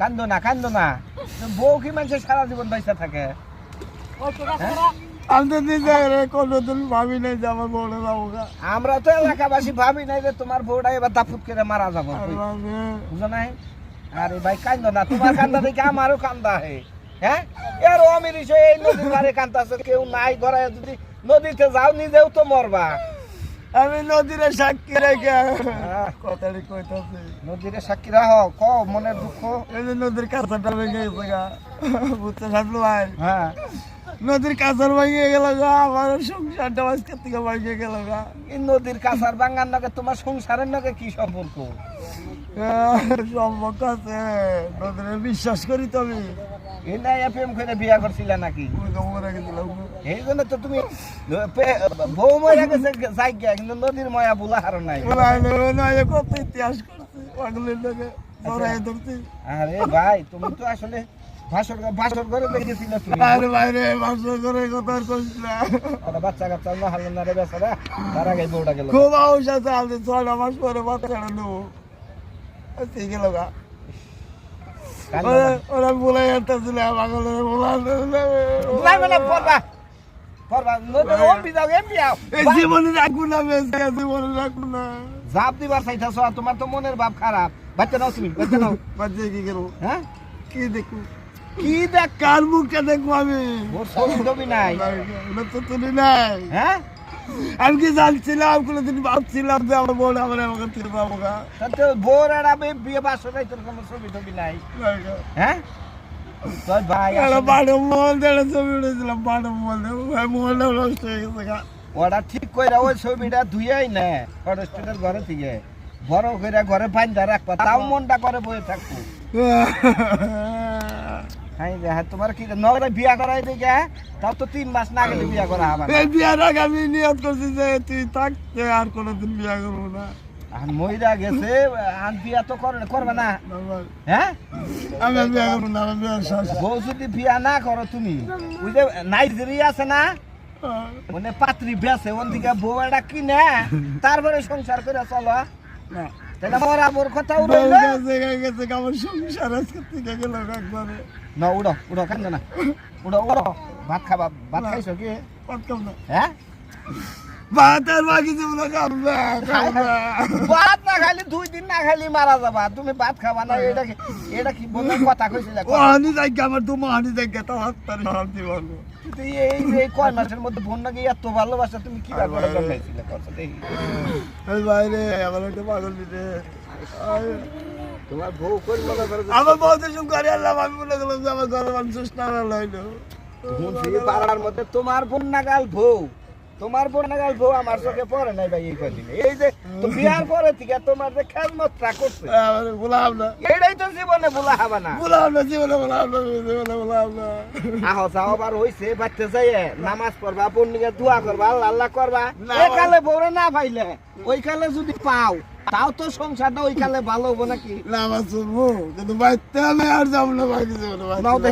কান্দো না কান্দো না। বউ কি মানুষের সারা জীবন বাইসা থাকে? আমি তো নিজে রে কোনোদিন ভাবি নাই যে আমার তো এলাকাবাসী ভাবি নাই যে তোমার বউটা এবার দাপুত করে মারা যাব। বুঝো নাই? আরে ভাই কান্দো না তোমার কান্দা দেখে আমারও কান্দা হে। হ্যাঁ? এর অমির হিসেবে এই নদীর ধারে কান্দাছে কেউ নাই ঘরে যদি নদীতে যাও নিজেও তো মরবা। আমি নদীরে সাক্ষী রেখে কথাটি কইতাছি। নদীরে সাক্ষী রাখ ক মনের দুঃখ? এই যে নদীর কাঁচাটা ভেঙে গেছে গা। বুঝতে থাকল ভাই? হ্যাঁ। নদীর কাঁচার ভেঙে গেল গা আমার সংসারটা আজকে থেকে ভেঙে গেল গা। এই নদীর কাছার বাঙ্গার নগে তোমার সংসারের নগে কি সম্পর্ক? সম্পর্ক আছে। নদীরে বিশ্বাস করি তো নাই প্রেম করে বিয়া করছিলে নাকি? এই জন্য তো তুমি বউ ময়া গেছে যাই গিয়া কিন্তু নদীর ময়া বুলা হারো নাই। হলো কত ইতিহাস করছি পাগলের লোকে আরে ভাই তুমি তো আসলে ভাষণ ভাষণ করে দেখেছিলে তুমি। আরে বাইরে মাসে করে কথা আর কইস না। ওরা বাচ্চা কাচ্চা না হারলো না রে বেচারা তার আগে বউটা গেল। খুব আউস আছে আমি ছয়টা মাস পরে বাচ্চাটা নেব। ঠিক গেল গা। ওরা না। ওরা বলে পাগলের বলা বুলাই মানে পড়বা তোমার তো মনের ভাব খারাপ। বাচ্চা নাও তুমি বাচ্চা নাও। বাচ্চা কি করব হ্যাঁ? কি দেখব? কি দেখ কার মুখটা দেখব আমি? নাই। তো তুমি নাই। হ্যাঁ? আমি কি জানছিলাম কোনোদিন ভাবছিলাম যে আমার বোন আমার আমাকে পাবো গা। বোর আর আমি বিয়ে বাসো নাই তোর কোনো ছবি টবি নাই। হ্যাঁ? তোর ভাই একটা আসলে বারো মোবাইল দিয়ে ছবি উঠেছিলাম বারো মোবাইল ওই নষ্ট হয়ে গেছে ওরা ঠিক কইরা ওই ছবিটা ধুইয়াই না ঘরে থেকে। বড় কইরা ঘরে বান্ধা রাখবা তাও মনটা করে বয়ে থাকব। হ্যাঁ তোমার কি নগরে বিয়া করাই তাও তো তিন মাস না গেলে বিয়া করা হবে এই বিয়ার আগে আমি নিয়ত করছি যে তুই আর কোনোদিন বিয়া করব না। আর মহিলা গেছে আর বিয়া তো করে করবে না। আমার- হ্যাঁ? আমি বিয়া করব না বউ যদি বিয়া না করো তুমি ওই যে নাইজেরিয়া আছে না? মানে পাত্রী বেছে ওন বউ একটা কিনে তারপরে সংসার করে চলো। না। তাহলে মরা মোর কথা উঠে বউ গেছে আমার সংসার আজকে থেকে গেল একবারে। না উড়ো উড়ো কান্দো না? উড়ো উড়ো ভাত খাবা ভাত খাইছো কি? ভাত না। হ্যাঁ? ভাত আর বাকি খাব না খাব না। ভাত খাইলে দুই দিন না খাইলে মারা যাবা। তুমি ভাত খাবা না এটা কি এটা কি বন্ধু কথা কইছিলে? ও হানি জায়গা আমার তো হানি জায়গা তো হাত তারি শান্তি ভালো কিন্তু এই এই কয় মাসের মধ্যে বোন নাকি এত ভালোবাসা তুমি কি ব্যাপারে জন্মাইছিলে কথা দেখি। এই বাইরে আমার একটা পাগল দিতে তোমার বউ কই মনে করে আমার বউতে শুন করে আল্লাহ আমি বলে গেলাম যে আমার ঘরের মানুষ না তোমার বউ। তোমার বোন বউ আমার চোখে পড়ে নাই ভাই এই কদিনে। এই যে বিয়ার পরে থেকে তোমার যে খেলমত্রা করছে। আমার বলাম না। এটাই তো জীবনে বলা হবে না। বলাম না জীবনে বলাম না জীবনে বলাম না। আহো যাও আবার হইছে বাচ্চা যাইয়ে নামাজ পড়বা পন্ডিকে দোয়া করবা আল্লাহ আল্লাহ করবা। এই কালে বউরে না পাইলে ওই কালে যদি পাও তাও তো সংসারটা ওই কালে ভালো হব নাকি? না আমার শুনব কিন্তু বাইতে আমি আর যাব না নাও। না।